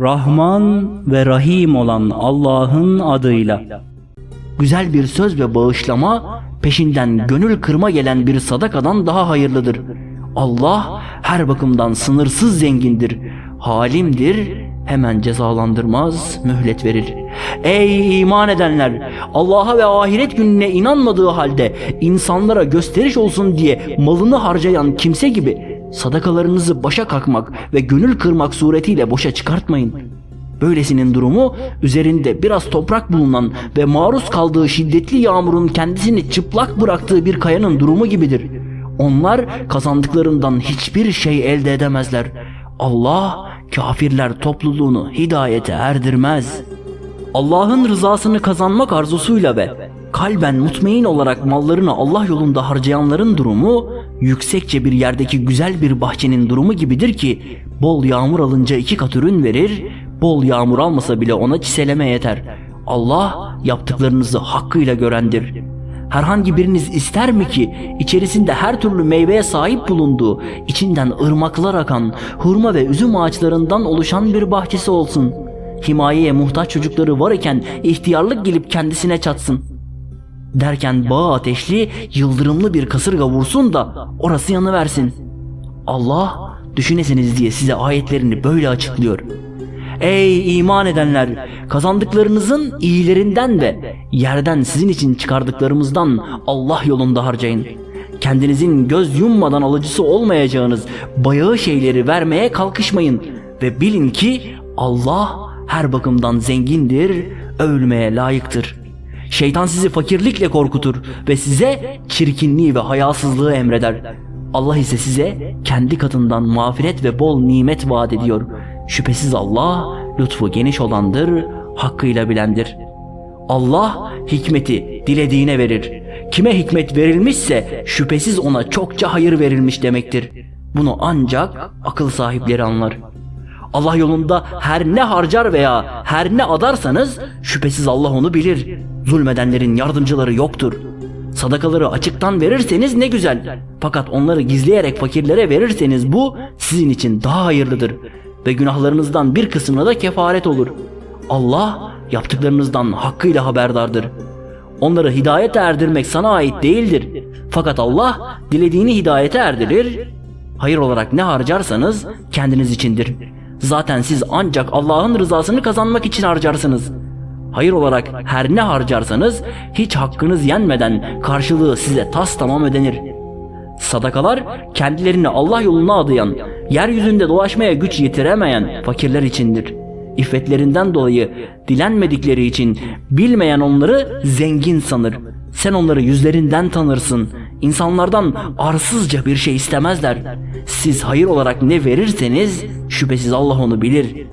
Rahman ve Rahim olan Allah'ın adıyla. Güzel bir söz ve bağışlama peşinden gönül kırma gelen bir sadakadan daha hayırlıdır. Allah her bakımdan sınırsız zengindir, halimdir, hemen cezalandırmaz, mühlet verir. Ey iman edenler! Allah'a ve ahiret gününe inanmadığı halde insanlara gösteriş olsun diye malını harcayan kimse gibi sadakalarınızı başa kakmak ve gönül kırmak suretiyle boşa çıkartmayın. Böylesinin durumu üzerinde biraz toprak bulunan ve maruz kaldığı şiddetli yağmurun kendisini çıplak bıraktığı bir kayanın durumu gibidir. Onlar kazandıklarından hiçbir şey elde edemezler. Allah kafirler topluluğunu hidayete erdirmez. Allah'ın rızasını kazanmak arzusuyla ve kalben mutmain olarak mallarını Allah yolunda harcayanların durumu yüksekçe bir yerdeki güzel bir bahçenin durumu gibidir ki bol yağmur alınca iki kat ürün verir, bol yağmur almasa bile ona çiseleme yeter. Allah yaptıklarınızı hakkıyla görendir. Herhangi biriniz ister mi ki içerisinde her türlü meyveye sahip bulunduğu, içinden ırmaklar akan, hurma ve üzüm ağaçlarından oluşan bir bahçesi olsun? Himayeye muhtaç çocukları var iken ihtiyarlık gelip kendisine çatsın. Derken bağ ateşli, yıldırımlı bir kasırga vursun da orası yanıversin. Allah düşünesiniz diye size ayetlerini böyle açıklıyor. Ey iman edenler! Kazandıklarınızın iyilerinden ve yerden sizin için çıkardıklarımızdan Allah yolunda harcayın. Kendinizin göz yummadan alıcısı olmayacağınız bayağı şeyleri vermeye kalkışmayın ve bilin ki Allah her bakımdan zengindir, övülmeye layıktır. Şeytan sizi fakirlikle korkutur ve size çirkinliği ve hayasızlığı emreder. Allah ise size kendi katından mağfiret ve bol nimet vaat ediyor. Şüphesiz Allah lütfu geniş olandır, hakkıyla bilendir. Allah hikmeti dilediğine verir. Kime hikmet verilmişse şüphesiz ona çokça hayır verilmiş demektir. Bunu ancak akıl sahipleri anlar. Allah yolunda her ne harcar veya her ne adarsanız şüphesiz Allah onu bilir. Zulmedenlerin yardımcıları yoktur. Sadakaları açıktan verirseniz ne güzel. Fakat onları gizleyerek fakirlere verirseniz bu sizin için daha hayırlıdır. Ve günahlarınızdan bir kısmına da kefaret olur. Allah yaptıklarınızdan hakkıyla haberdardır. Onları hidayete erdirmek sana ait değildir. Fakat Allah dilediğini hidayete erdirir. Hayır olarak ne harcarsanız kendiniz içindir. Zaten siz ancak Allah'ın rızasını kazanmak için harcarsınız. Hayır olarak her ne harcarsanız hiç hakkınız yenmeden karşılığı size tas tamam ödenir. Sadakalar kendilerini Allah yoluna adayan, yeryüzünde dolaşmaya güç yetiremeyen fakirler içindir. İffetlerinden dolayı dilenmedikleri için bilmeyen onları zengin sanır. Sen onları yüzlerinden tanırsın. İnsanlardan arsızca bir şey istemezler. Siz hayır olarak ne verirseniz şüphesiz Allah onu bilir.